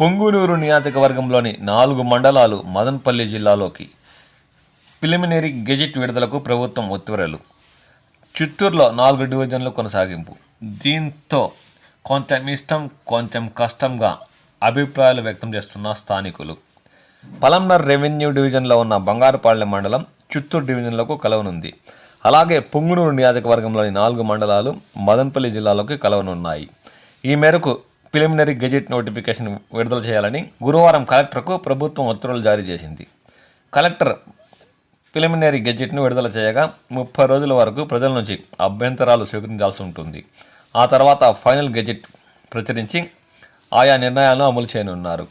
పొంగునూరు నియోజకవర్గంలోని నాలుగు మండలాలు మదన్పల్లి జిల్లాలోకి. ప్రిలిమినరీ గెజిట్ విడుదలకు ప్రభుత్వం ఉత్తర్వులు చిత్తూరులో నాలుగు డివిజన్లు కొనసాగింపు. దీంతో కొంచెం ఇష్టం కొంచెం కష్టంగా అభిప్రాయాలు వ్యక్తం చేస్తున్న స్థానికులు. పలంనర్ రెవెన్యూ డివిజన్లో ఉన్న బంగారుపాళ్ళెం మండలం చిత్తూరు డివిజన్లకు కలవనుంది. అలాగే పొంగునూరు నియోజకవర్గంలోని నాలుగు మండలాలు మదన్పల్లి జిల్లాలోకి కలవనున్నాయి. ఈ మేరకు ప్రిలిమినరీ గెజెట్ నోటిఫికేషన్ విడుదల చేయాలని గురువారం కలెక్టర్కు ప్రభుత్వం ఉత్తర్వులు జారీ చేసింది. కలెక్టర్ ప్రిలిమినరీ గెజెట్ను విడుదల చేయగా ముప్పై రోజుల వరకు ప్రజల నుంచి అభ్యంతరాలు స్వీకరించాల్సి ఉంటుంది. ఆ తర్వాత ఫైనల్ గెజెట్ ప్రచురించి ఆయా నిర్ణయాలను అమలు చేయనున్నారు.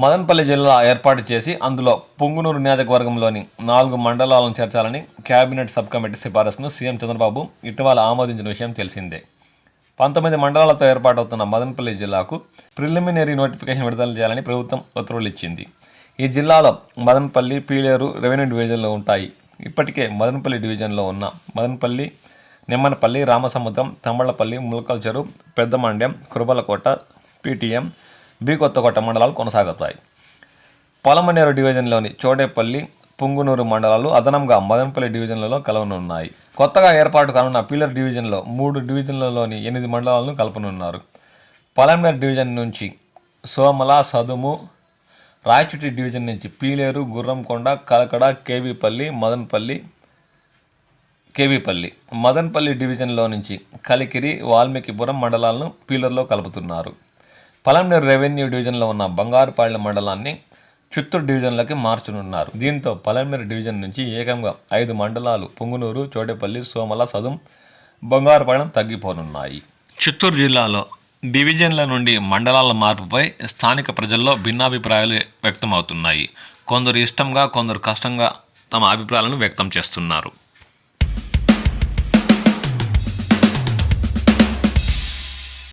మదనపల్లి జిల్లా ఏర్పాటు చేసి అందులో పొంగునూరు నియోజకవర్గంలోని నాలుగు మండలాలను చేర్చాలని కేబినెట్ సబ్ కమిటీ సిఫారసును సీఎం చంద్రబాబు ఇటీవల ఆమోదించిన విషయం తెలిసిందే. పంతొమ్మిది మండలాలతో ఏర్పాటవుతున్న మదనపల్లి జిల్లాకు ప్రిలిమినరీ నోటిఫికేషన్ విడుదల చేయాలని ప్రభుత్వం ఉత్తర్వులు ఇచ్చింది ఈ జిల్లాలో మదనపల్లి పీలేరు రెవెన్యూ డివిజన్లో ఉంటాయి. ఇప్పటికే మదనపల్లి డివిజన్లో ఉన్న మదనపల్లి నిమ్మనపల్లి రామసముద్రం తమ్మళ్ళపల్లి ములకల్ చెరువు పెద్దమండ్యం కురుబలకోట పీటీఎం బి కొత్తకోట మండలాలు కొనసాగుతాయి. పొలమనేరు డివిజన్లోని చోడేపల్లి పుంగునూరు మండలాలు అదనంగా మదనపల్లి డివిజన్లలో కలవనున్నాయి. కొత్తగా ఏర్పాటు కానున్న పీలర్ డివిజన్లో మూడు డివిజన్లలోని ఎనిమిది మండలాలను కలపనున్నారు. పొలంనేరు డివిజన్ నుంచి సోమల సదుము రాయచుటి డివిజన్ నుంచి పీలేరు గుర్రంకొండ కలకడ కేవీపల్లి మదనపల్లి కేవీపల్లి మదన్పల్లి డివిజన్లో నుంచి కలికిరి వాల్మీకిపురం మండలాలను పీలర్లో కలుపుతున్నారు. పలంనేరు రెవెన్యూ డివిజన్లో ఉన్న బంగారుపాళ్ళ మండలాన్ని చిత్తూరు డివిజన్లకి మార్చనున్నారు. దీంతో పలమేరు డివిజన్ నుంచి ఏకంగా ఐదు మండలాలు పొంగునూరు చోడేపల్లి సోమల సదుం బంగారుపాళెం తగ్గిపోనున్నాయి. చిత్తూరు జిల్లాలో డివిజన్ల నుండి మండలాల మార్పుపై స్థానిక ప్రజల్లో భిన్నాభిప్రాయాలు వ్యక్తమవుతున్నాయి. కొందరు ఇష్టంగా కొందరు కష్టంగా తమ అభిప్రాయాలను వ్యక్తం చేస్తున్నారు.